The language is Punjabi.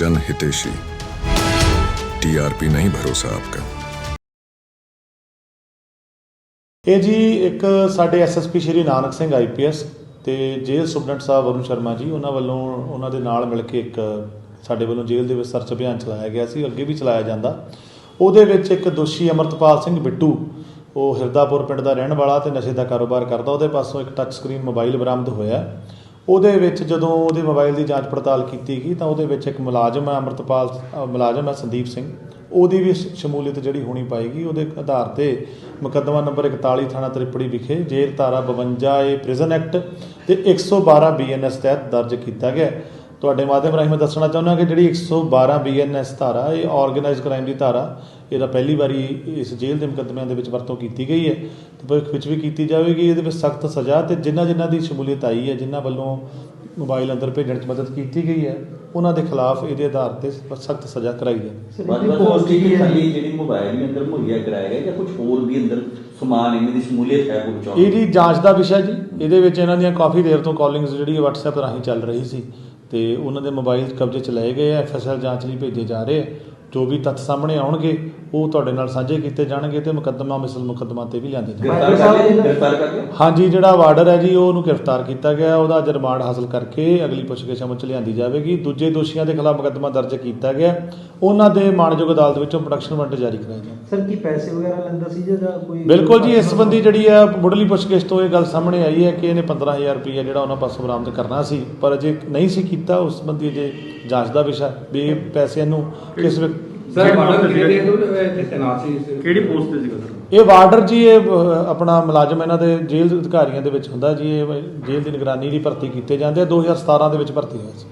जन हितेशी टीआरपी नहीं भरोसा आपका ਇਹ ਜੀ ਇੱਕ ਸਾਡੇ ਐਸਐਸਪੀ ਸ਼੍ਰੀ ਨਾਨਕ ਸਿੰਘ ਆਈਪੀਐਸ ਤੇ ਜੇਲ੍ਹ ਸੁਪਰਡੈਂਟ ਸਾਹਿਬ ਵਰੁਣ ਸ਼ਰਮਾ ਜੀ ਉਹਨਾਂ ਵੱਲੋਂ ਉਹਨਾਂ ਦੇ ਨਾਲ ਮਿਲ ਕੇ ਇੱਕ ਸਾਡੇ ਵੱਲੋਂ ਜੇਲ੍ਹ ਦੇ ਵਿੱਚ ਸਰਚ ਅਭਿਆਨ ਚਲਾਇਆ ਗਿਆ ਸੀ ਅੱਗੇ ਵੀ ਚਲਾਇਆ ਜਾਂਦਾ ਉਹਦੇ ਵਿੱਚ ਇੱਕ ਦੋਸ਼ੀ ਅਮਰਤਪਾਲ ਸਿੰਘ ਬਿੱਟੂ ਉਹ ਹਿਰਦਾਪੁਰ ਪਿੰਡ ਦਾ ਰਹਿਣ ਵਾਲਾ ਤੇ ਨਸ਼ੇ ਦਾ ਕਾਰੋਬਾਰ ਕਰਦਾ ਉਹਦੇ ਪਾਸੋਂ ਇੱਕ ਟੱਚ ਸਕਰੀਨ ਮੋਬਾਈਲ ਬਰਾਮਦ ਹੋਇਆ ਉਹਦੇ ਵਿੱਚ ਜਦੋਂ ਉਹਦੇ ਮੋਬਾਈਲ ਦੀ ਜਾਂਚ ਪੜਤਾਲ ਕੀਤੀ ਗਈ ਤਾਂ ਉਹਦੇ ਵਿੱਚ ਇੱਕ ਮੁਲਾਜ਼ਮ ਹੈ, ਅਮਰਤਪਾਲ ਮੁਲਾਜ਼ਮ ਹੈ ਸੰਦੀਪ ਸਿੰਘ। ਉਹਦੀ ਵੀ ਸ਼ਮੂਲੀਅਤ ਜਿਹੜੀ ਹੋਣੀ ਪਾਏਗੀ, ਉਹਦੇ ਆਧਾਰ ਤੇ ਮੁਕੱਦਮਾ ਨੰਬਰ 41 ਥਾਣਾ ਤ੍ਰਿਪੜੀ ਵਿਖੇ ਜੇਲ੍ਹ ਧਾਰਾ 52 ਏ ਪ੍ਰਿਜ਼ਨ ਐਕਟ ਤੇ 112 ਬੀਐਨਐਸ ਤਹਿਤ ਦਰਜ ਕੀਤਾ ਗਿਆ। ਤੁਹਾਡੇ ਮਾਧਿਅਮ ਰਾਹੀਂ ਮੈਂ ਦੱਸਣਾ ਚਾਹੁੰਦਾ ਕਿ ਜਿਹੜੀ 112 ਬੀਐਨਐਸ ਧਾਰਾ ਇਹ ਆਰਗੇਨਾਈਜ਼ਡ ਕ੍ਰਾਈਮ ਦੀ ਧਾਰਾ ਇਹਦਾ ਪਹਿਲੀ ਵਾਰੀ ਇਸ ਜੇਲ੍ਹ ਦੇ ਮੁਕੱਦਮਿਆਂ ਦੇ ਵਿੱਚ ਵਰਤੋਂ ਕੀਤੀ ਗਈ ਹੈ। ਤੇ ਭਵਿੱਖ ਵਿੱਚ ਵੀ ਕੀਤੀ ਜਾਵੇਗੀ ਇਹਦੇ ਵਿੱਚ ਸਖਤ ਸਜ਼ਾ ਤੇ ਜਿਨ੍ਹਾਂ ਜਿਨ੍ਹਾਂ ਦੀ ਸ਼ਮੂਲੀਅਤ ਆਈ ਹੈ ਜਿਨ੍ਹਾਂ ਵੱਲੋਂ ਮੋਬਾਈਲ ਅੰਦਰ ਭੇਜਣ 'ਚ ਮਦਦ ਕੀਤੀ ਗਈ ਹੈ ਉਹਨਾਂ ਦੇ ਖਿਲਾਫ ਇਹਦੇ ਆਧਾਰ ਤੇ ਸਖਤ ਸਜ਼ਾ ਕਰਾਈ ਜਾਵੇ ਖਾਲੀ ਜਿਹੜੀ ਮੋਬਾਈਲ ਵੀ ਅੰਦਰ ਮੁਹੱਈਆ ਕਰਾਇਆ ਗਿਆ ਜਾਂ ਕੁਝ ਹੋਰ ਵੀ ਅੰਦਰ ਸਮਾਨ ਇਹਨਾਂ ਦੀ ਸ਼ਮੂਲੀਅਤ ਹੈ ਕੋਈ ਬਚਾਉਣ ਇਹ ਜੀ ਜਾਂਚ ਦਾ ਵਿਸ਼ਾ ਜੀ। ਇਹਦੇ ਵਿੱਚ ਇਹਨਾਂ ਦੀਆਂ ਕਾਫੀ ਦੇਰ ਤੋਂ ਕਾਲਿੰਗਸ ਜਿਹੜੀ WhatsApp ਰਾਹੀਂ ਚੱਲ ਰਹੀ ਸੀ। ਤੇ ਉਹਨਾਂ ਦੇ ਮੋਬਾਈਲ ਕਬਜ਼ੇ 'ਚ ਲਏ ਗਏ ਆ ਐਫਐਸਐਲ ਜਾਂਚ ਲਈ ਭੇਜੇ ਜਾ ਰਹੇ ਜੋ ਵੀ ਤੱਥ ਸਾਹਮਣੇ ਆਉਣਗੇ ਉਹ ਤੁਹਾਡੇ ਨਾਲ ਸਾਂਝੇ ਕੀਤੇ ਜਾਣਗੇ ਤੇ ਮੁਕੱਦਮਾ ਮਿਸਲ ਮੁਕੱਦਮਾ ਤੇ ਵੀ ਲਿਆਂਦੇ ਜਾਣਗੇ। ਗ੍ਰਿਫਤਾਰ ਕਰ ਲਿਆ ਗ੍ਰਿਫਤਾਰ ਕਰ ਲਿਆ? ਹਾਂਜੀ ਜਿਹੜਾ ਵਾਰਡਰ ਹੈ ਜੀ ਉਹ ਉਹਨੂੰ ਗ੍ਰਿਫਤਾਰ ਕੀਤਾ ਗਿਆ ਉਹਦਾ ਅੱਜ ਰਿਮਾਂਡ ਹਾਸਲ ਕਰਕੇ ਅਗਲੀ ਪੁੱਛਗਿੱਛ ਅਮਲ ਚ ਲਿਆਂਦੀ ਜਾਵੇਗੀ। ਦੂਜੇ ਦੋਸ਼ੀਆਂ ਦੇ ਖਿਲਾਫ ਮੁਕੱਦਮਾ ਦਰਜ ਕੀਤਾ ਗਿਆ। ਉਹਨਾਂ ਦੇ ਮਾਣਯੋਗ ਅਦਾਲਤ ਵਿੱਚੋਂ ਪ੍ਰੋਡਕਸ਼ਨ ਵਾਰੰਟ ਜਾਰੀ ਕਰਾਇਆ ਜਾਵੇ ਸਰ ਕੀ ਪੈਸੇ ਵਗੈਰਾ ਲੈਂਦਾ ਸੀ ਜਾਂ ਜਾਂ ਕੋਈ ਬਿਲਕੁਲ ਜੀ ਇਸ ਸੰਬੰਧੀ ਜਿਹੜੀ ਹੈ ਮੁੱਢਲੀ ਪੁੱਛਗਿੱਛ ਤੋਂ ਇਹ ਗੱਲ ਸਾਹਮਣੇ ਆਈ ਹੈ ਕਿ ਇਹਨੇ 15000 ਰੁਪਏ ਜਿਹੜਾ ਉਹਨਾਂ ਪਾਸੋਂ ਬਰਾਮਦ ਕਰਨਾ ਸੀ ਪਰ ਅਜੇ ਨਹੀਂ ਸੀ ਕੀਤਾ। ਉਸ ਸੰਬੰਧੀ ਅਜੇ ਜਾਂਚ ਦਾ ਵਿਸ਼ਾ ਵੀ ਇਹ ਪੈਸਿਆਂ ਨੂੰ ਕਿਸ ਵਿਅਕ- ਸਰ ਮਾਡਲ ਕਿਹੜੇ ਦੇ ਤੈਨਾਤ ਸੀ ਕਿਹੜੀ ਪੋਸਟ ਤੇ ਸੀਗਾ ਸਰ ਇਹ ਵਾਰਡਰ ਜੀ ਇਹ ਅਹ, ਆਪਣਾ ਮੁਲਾਜ਼ਮ ਇਹਨਾਂ ਦੇ ਜੇਲ੍ਹ ਅਧਿਕਾਰੀਆਂ ਦੇ ਵਿੱਚ ਹੁੰਦਾ ਜੀ ਇਹ ਜੇਲ੍ਹ ਦੀ ਨਿਗਰਾਨੀ ਦੀ ਭਰਤੀ ਕੀਤੇ ਜਾਂਦੇ ਆ 2017 ਦੇ ਵਿੱਚ ਭਰਤੀ ਹੋਇਆ ਸੀ।